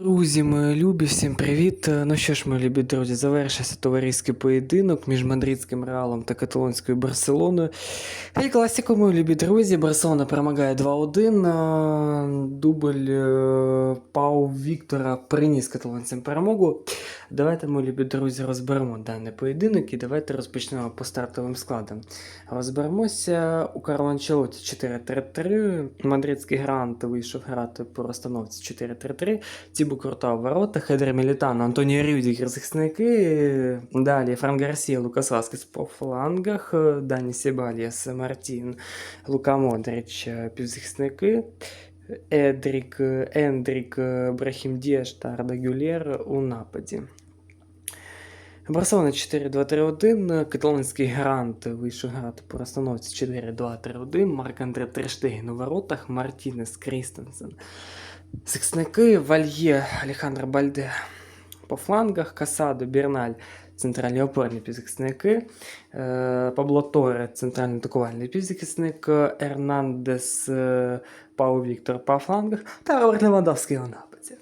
Друзі, мої любі, всім привіт. Е, Ну що ж, мої любі друзі, завершився товариський поєдинок між мадридським реалом та каталонською Барселоною. І класіку, мої любі друзі, Барселона перемагає 2-1. Е, Дубль е, Пау Віктора приніс каталонцям перемогу. Давайте, мої любі друзі, розберемо даний поєдинок і давайте розпочнемо по стартовим складам. Розберемося у Карло Анчелоті 4-3-3. Мадридський грант вийшов грати по розстановці 4-3-3. Тібу Курта в воротах, Хедер Мілітано, Антоніо Рюдігер захисники. Далі Фран Гарсія, Лукас Васкес по флангах, Дані Сібаліас, Мартін, Лука Модрич, е, півзахисники. Едрік, е, Ендрік, е, Брахім Діаш та Арда Гюлєр у нападі. Барселона 4-2-3-1, каталонський грант вийшов грати по розстановці 4-2-3-1, Марк Андре Терштеген у воротах, Мартінес Крістенсен. Захисники Вальє, Алехандро Бальде по флангах, Касадо, Бірналь, центральні опорні півзахисники, е, Пабло Торе, центральний атакувальний півзахисник, Ернандес, е, Пау Віктор по флангах та Роберт Левандовський у нападі.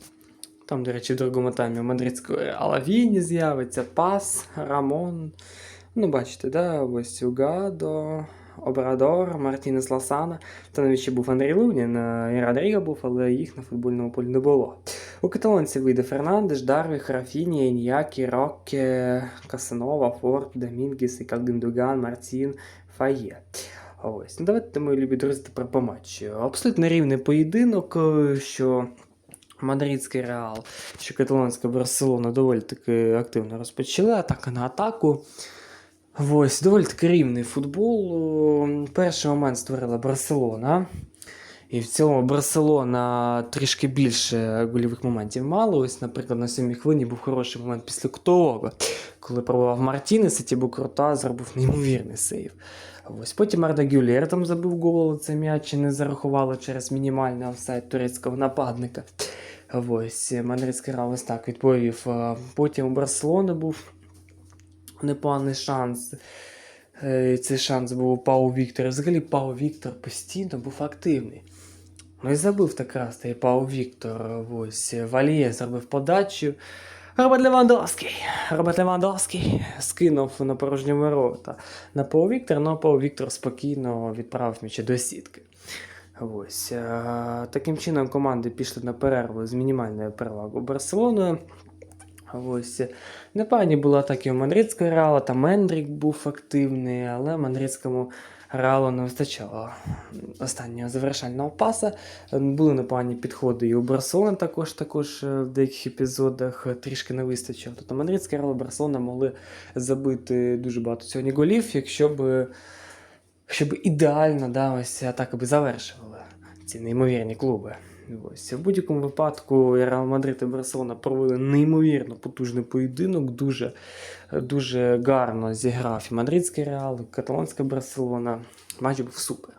Там, до речі, в другому таймі мадридського Реала Віні з'явиться, Пас, Рамон. Ну, бачите, да, ось Угадо, Обрадор, Мартінес Ласана. Та навіть ще був Андрій Лунін е, і Родріго був, але їх на футбольному полі не було. У каталонців вийде Фернандеш, Дарві, Харафіні, Іньякі, Рокке, Касанова, Форд, Домінгіс, Ікалгіндуган, Мартін, Фає. Ось. Ну, давайте, мої любі друзі, тепер по матчу. Абсолютно рівний поєдинок, е, що Мадридський Реал, що каталонська Барселона доволі таки активно розпочали, атака на атаку. Ось, доволі таки рівний футбол. Перший момент створила Барселона. І в цілому Барселона трішки більше гольових моментів мала. Ось, наприклад, на сьомій хвилині був хороший момент після кутового, коли пробував Мартінес, і Тібо Крута зробив неймовірний сейв. Ось потім Арда Гюлєр там забив гол, цей м'яч не зарахували через мінімальний офсайд турецького нападника. Ось Мадридський ось так відповів. Потім у Барселони був непоганий шанс. Е, Цей шанс був у Пау Віктора. Взагалі Пау Віктор постійно був активний. Ну і забив так раз та Пау Віктор. Ось Валіє зробив подачу. Роберт Левандовський. Роберт Левандовський скинув на порожні ворота на Пау Віктора, ну а Пау Віктор спокійно відправив м'яча до сітки. Ось. е, Таким чином команди пішли на перерву з мінімальною перевагою Барселоною. Ось. Непогані були атаки у Мадридського реала, там Мендрік був активний, але Мадридському реалу не вистачало останнього завершального паса. Були непогані підходи і у Барселони також, також е, в деяких епізодах трішки не вистачило. Тобто Мадридський реал і Барселона могли забити дуже багато сьогодні голів, якщо б, якщо б ідеально да, ось атака би завершували ці неймовірні клуби. Ось в будь-якому випадку Реал Мадрид і Барселона провели неймовірно потужний поєдинок. Дуже, дуже гарно зіграв і Мадридський Реал, і Каталонська Барселона. Матч був супер.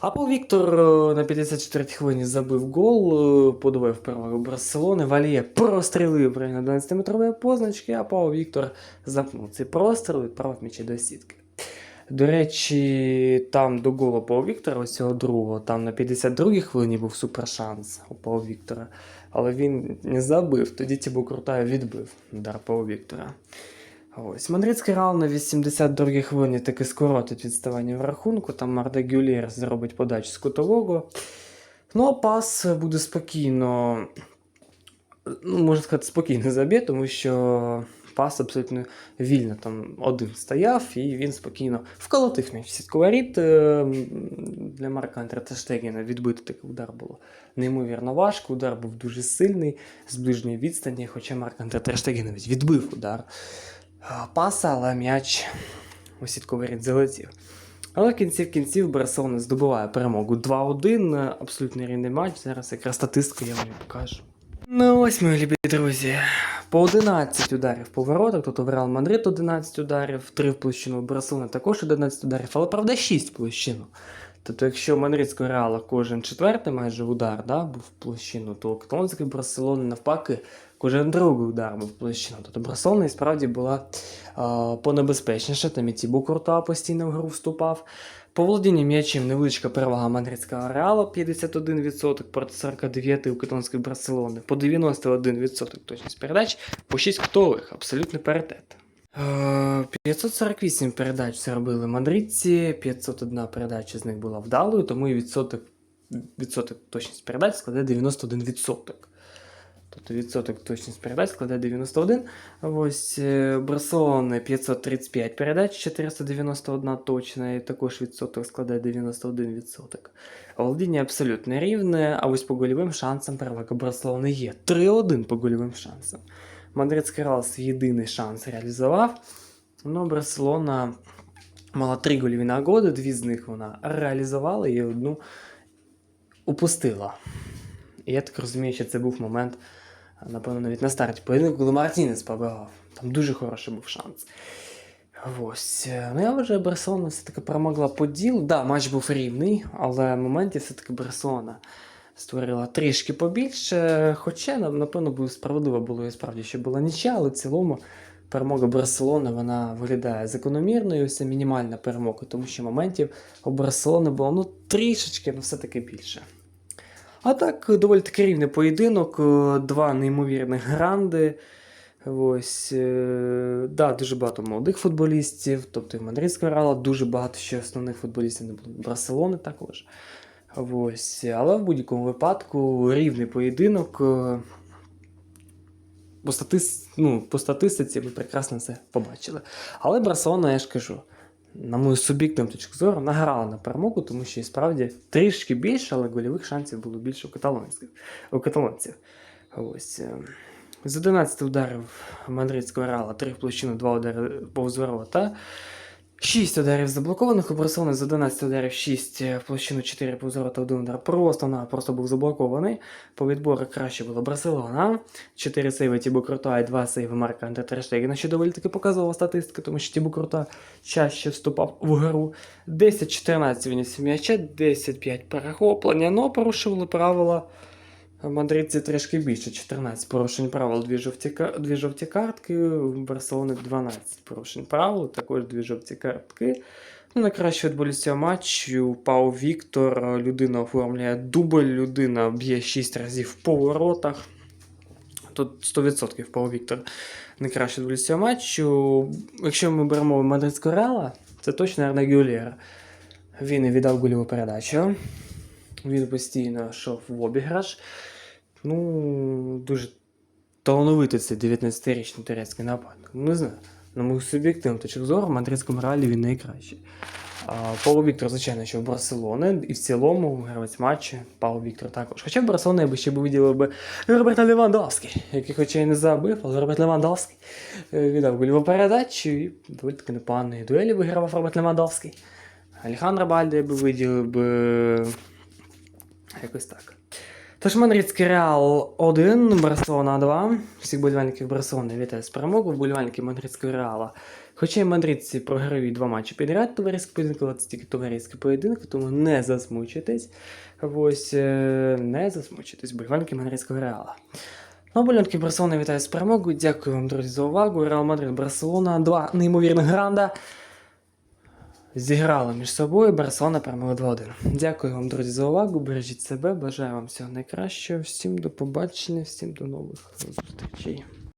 А Пол Віктор е, на 54-й хвилині забив гол, е, подавив перевагу Барселони. Валіє прострілив в районі 11-метрової позначки, а Пау Віктор запнув цей простріл і відправив м'ячі до сітки. До речі, там до голу Пау Віктора, ось цього другого, там на 52-й хвилині був супершанс у Пау Віктора, але він не забив, тоді Тібо Крутая відбив удар Пау Віктора. Ось Мадридський Реал на 82-й хвилині таки скоротить відставання в рахунку. Там Марда Гюлєр зробить подачу з кутового. Ну, а пас буде спокійно, ну, можна сказати, спокійно заб'є, тому що пас абсолютно вільно там один стояв, і він спокійно вколотив м'яч сітку. Е, Для Марка Антретештегіна відбити такий удар було неймовірно важко. Удар був дуже сильний з ближньої відстані, хоча Марк Антретештегін відбив удар е, паса, але м'яч у сітку воріт залетів. Але в кінці в кінців Барселона здобуває перемогу 2-1. Абсолютно рівний матч. Зараз якраз статистику я вам покажу. Ну ось, мої любі друзі. По 11 ударів по воротах, тут в Реал Мадрид 11 ударів, 3 в площину у Барселони також 11 ударів, але правда 6 в площину. Тобто, якщо у Мадридського Реала кожен четвертий майже удар да, був в площину, то у каталонської Барселони навпаки кожен другий удар був в площину. Тобто Барселона і справді була е, понебезпечніша, там і Тібу Курта постійно в гру вступав. По володінню м'ячем невеличка перевага мадридського реалу 51% проти 49 у каталонської Барселони, по 91% точність передач, по 6 кутових, абсолютний паритет. Е, 548 передач зробили мадридці, 501 передача з них була вдалою, тому і відсоток, відсоток точність передач складе 91%. Тобто відсоток точність передач складе 91. Ось е, Барселони 535 передач, 491 точна, і також відсоток складає 91%. Володіння абсолютно рівне, а ось по гольовим шансам перевага Барселони є. 3-1 по гольовим шансам. Мадридський Реал єдиний шанс реалізував. Ну, Барселона мала три гольові нагоди, дві з них вона реалізувала і одну упустила. І я так розумію, що це був момент, напевно, навіть на старті поєдинку, коли Мартінес побивав. Там дуже хороший був шанс. Ось. Ну, я вважаю, Барселона все-таки перемогла по ділу. Да, матч був рівний, але в моменті все-таки Барселона створила трішки побільше. Хоча, напевно, було справедливо було і справді, що була нічия, але в цілому перемога Барселони вона виглядає закономірною. Це мінімальна перемога, тому що моментів у Барселони було ну, трішечки, ну все-таки більше. А так, доволі таки рівний поєдинок, е, два неймовірних гранди. Ось, е, да, дуже багато молодих футболістів, тобто і Мадридського Реала дуже багато ще основних футболістів не було. Барселони також. Ось, але в будь-якому випадку рівний поєдинок. е, По, статис... ну, по статистиці ви прекрасно це побачили. Але Барселона, я ж кажу, на мою суб'єктивну точку зору, награла на перемогу, тому що і справді трішки більше, але гольових шансів було більше у каталонців. У каталонців. Ось. е, З 11 ударів мадридського реала, 3 в площину, 2 удари повз ворота. 6 ударів заблокованих, у Барселони з 11 ударів 6 в площину 4 повз ворота, 1 удар просто на просто був заблокований. По відбору краще було Барселона. 4 сейви Тібо Крута і 2 сейви Марка Андре Терштегена, що доволі таки показувала статистика, тому що Тібо Крута чаще вступав в гру. 10-14 виніс м'яча, 10-5 перехоплення, но порушували правила. Мадридці трішки більше 14 порушень правил, дві жовті, дві жовті картки, у Барселони 12 порушень правил, також дві жовті картки. Ну, найкращий футболіст цього матчу Пау Віктор. Людина оформляє дубль, людина б'є 6 разів по воротах. Тут 100% Пау Віктор найкращий футболіст цього матчу. Якщо ми беремо мадридського реала, це точно Арне Гюлєр. Він віддав гольову передачу. Він постійно йшов в обіграш. Ну, дуже талановитий цей 19-річний турецький нападник. Ну, Не знаю. На мою суб'єктивну точку зору, в мадридському реалі він найкращий. Павло Віктор, звичайно, що в Барселони, і в цілому гравець матчу Павло Віктор також. Хоча в Барселоні я би ще б виділив би Роберта Левандовський, який хоча й не забив, але Роберт Левандовський е, віддав гольову передачу і доволі таки непоганої дуелі вигравав Роберт Левандовський. Алехандро Бальде я би виділив би якось так. Тож Мадридський Реал 1, Барселона 2. Всіх болівальників Барселони вітаю з перемогою. Болівальники Мадридського Реала. Хоча й мадридці програють два матчі підряд товариський поєдинок, але це тільки товариський поєдинок, тому не засмучуйтесь. Ось е, не засмучуйтесь, болівальники Мадридського Реала. Ну, болівальники Барселони вітаю з перемогою. Дякую вам, друзі, за увагу. Реал Мадрид Барселона. Два неймовірних гранда. Зіграли між собою, Барселона перемогла 2-1. Дякую вам, друзі, за увагу. Бережіть себе, бажаю вам всього найкращого. Всім до побачення, всім до нових зустрічей.